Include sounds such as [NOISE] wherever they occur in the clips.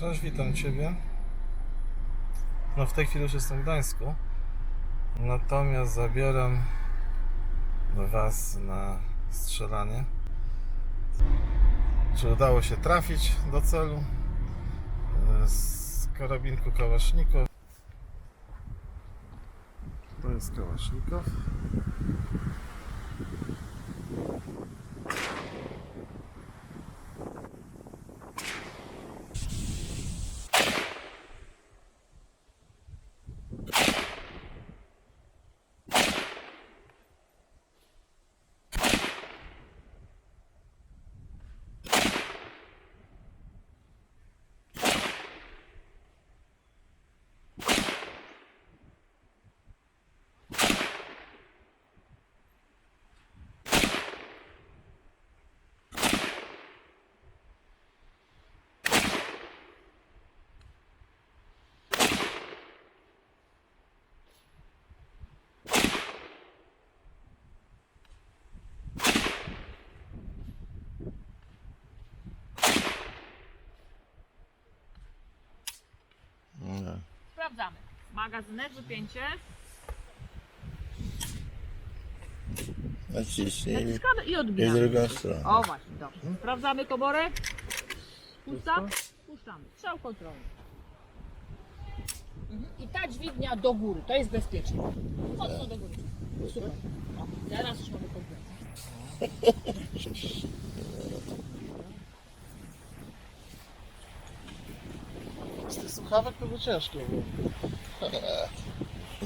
Cześć, witam Ciebie. No w tej chwili już jestem w Gdańsku. Natomiast zabieram Was na strzelanie. Czy udało się trafić do celu? Z karabinku Kałasznikow. To jest Kałasznikow. No. Sprawdzamy. Magazynek, wypięcie. Naciśnij Naciskamy i i odbijamy. drugą stronę. O właśnie, dobrze. Sprawdzamy komorę. Pusta? Puszczamy. Strzał kontrolny. Mhm. I ta dźwignia do góry, to jest bezpieczne. Mocno do góry. Super. O, teraz już mamy komplet. [LAUGHS] Z tych słuchawek to by ciężko było.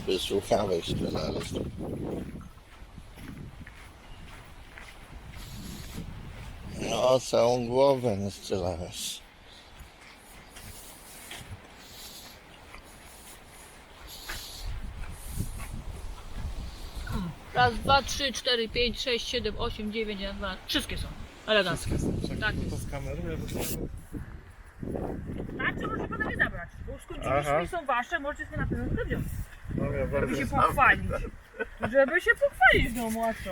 Bez słuchawek strzelałeś. No, całą głowę nie strzelałeś. Raz, dwa, trzy, cztery, pięć, sześć, siedem, osiem, dziewięć, jeden, dwa. Wszystkie są. Elegancko. Czekaj, Tak to skameruję. bo to- Tak, czy możecie potem je zabrać? Bo Aha. skończyliśmy i są wasze, możecie sobie na pewno wziąć. No ja Żeby bardzo się pochwalić. Żeby się pochwalić domu, a co?